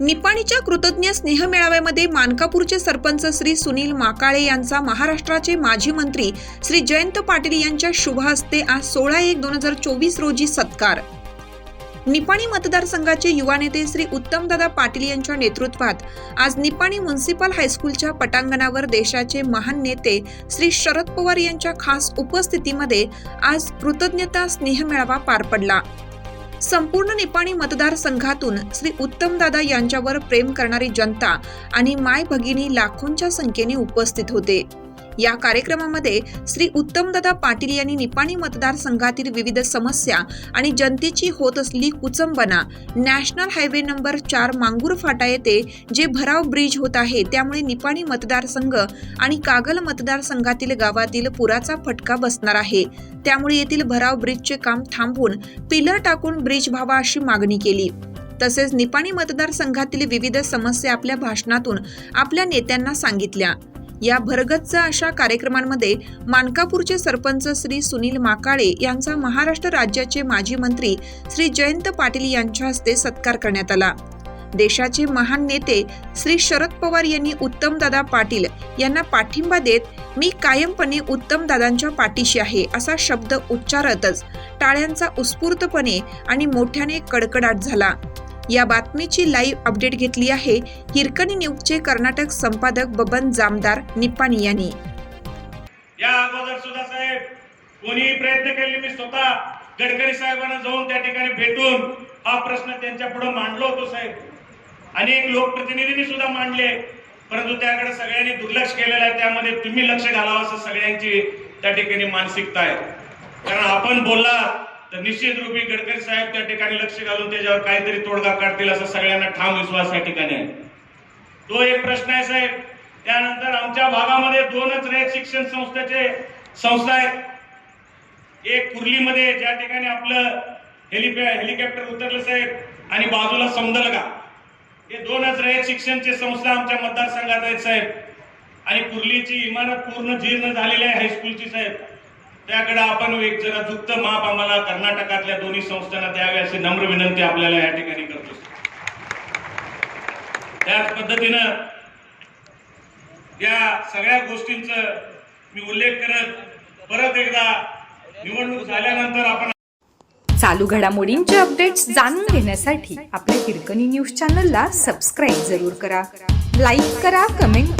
निपाणीच्या कृतज्ञ स्नेह मेळाव्यामध्ये मानकापूरचे सरपंच श्री सुनील माकाळे यांचा महाराष्ट्राचे माजी मंत्री श्री जयंत पाटील यांच्या शुभ हस्ते आज सोळा एक दोन हजार चोवीस रोजी सत्कार. निपाणी मतदारसंघाचे युवा नेते श्री उत्तमदादा पाटील यांच्या नेतृत्वात आज निपाणी म्युन्सिपल हायस्कूलच्या पटांगणावर देशाचे महान नेते श्री शरद पवार यांच्या खास उपस्थितीमध्ये आज कृतज्ञता स्नेह मेळावा पार पडला. संपूर्ण निपाणी मतदारसंघातून श्री उत्तमदादा यांच्यावर प्रेम करणारी जनता आणि माय भगिनी लाखोंच्या संख्येने उपस्थित होते. या कार्यक्रमामध्ये श्री उत्तमदादा पाटील यांनी निपाणी मतदारसंघातील विविध समस्या आणि जनतेची होत असली कुचंबना नॅशनल हायवे नंबर चार मांगूर फाटा येथे जे भराव ब्रिज होत आहे त्यामुळे निपाणी मतदारसंघ आणि कागल मतदारसंघातील गावातील पुराचा फटका बसणार आहे. त्यामुळे येथील भराव ब्रिजचे काम थांबवून पिलर टाकून ब्रिज व्हावा अशी मागणी केली. तसेच निपाणी मतदारसंघातील विविध समस्या आपल्या भाषणातून आपल्या नेत्यांना सांगितल्या. या भरगच्च अशा कार्यक्रमांमध्ये मानकापूरचे सरपंच श्री सुनील माकाळे यांचा महाराष्ट्र राज्याचे माजी मंत्री श्री जयंत पाटील यांच्या हस्ते सत्कार करण्यात आला. देशाचे महान नेते श्री शरद पवार यांनी उत्तमदादा पाटील यांना पाठिंबा देत मी कायमपणे उत्तमदादांच्या पाठीशी आहे असा शब्द उच्चारतच टाळ्यांचा उत्स्फूर्तपणे आणि मोठ्याने कडकडाट झाला. या बातमीची लाईव्ह अपडेट घेतली आहे हिरकणी न्यूजचे कर्नाटक संपादक बबन जामदार निपाणी यांनी. या अगोदर सुद्धा साहेब कोणीही प्रयत्न केले मी स्वतः गडकरी साहेबांना जाऊन त्या ठिकाणी भेटून हा प्रश्न त्यांच्या पुढे मांडलो होतो साहेब. अनेक लोकप्रतिनिधींनी सुद्धा मांडले परंतु त्याकडे सगळ्यांनी दुर्लक्ष केलेलं आहे त्यामध्ये तुम्ही लक्ष घालावं असं सगळ्यांची त्या ठिकाणी मानसिकता आहे. कारण आपण बोलला तर निश्चित रूपी गडकरी साहेब त्या ठिकाणी लक्ष घालून त्याच्यावर काहीतरी तोडगा काढतील असा सगळ्यांना ठाम विश्वास या ठिकाणी आहे. तो एक प्रश्न आहे साहेब. त्यानंतर आमच्या भागामध्ये दोनच रयत शिक्षण संस्थेचे संस्था आहेत. एक कुर्लीमध्ये ज्या ठिकाणी आपलं हेलिपॅ हेलिकॉप्टर उतरलं साहेब आणि बाजूला समदलगा. हे दोनच रयत शिक्षणचे संस्था आमच्या मतदारसंघात आहेत साहेब. आणि कुर्लीची इमारत पूर्ण जीर्ण झालेली आहे हायस्कूलची साहेब. त्याकडे आपण एक जरा झुकत माप आम्हाला कर्नाटकातल्या दोन्ही संस्थांना द्यावे अशी नम्र विनंती आपल्याला या ठिकाणी करतो. त्याच पद्धतीनं या सगळ्या गोष्टींचा मी उल्लेख करत परत एकदा निवडणूक झाल्यानंतर आपण चालू घडामोडींचे अपडेट्स जाणून घेण्यासाठी आपल्या हिरकणी न्यूज चॅनलला सबस्क्राईब जरूर करा. लाईक करा कमेंट करा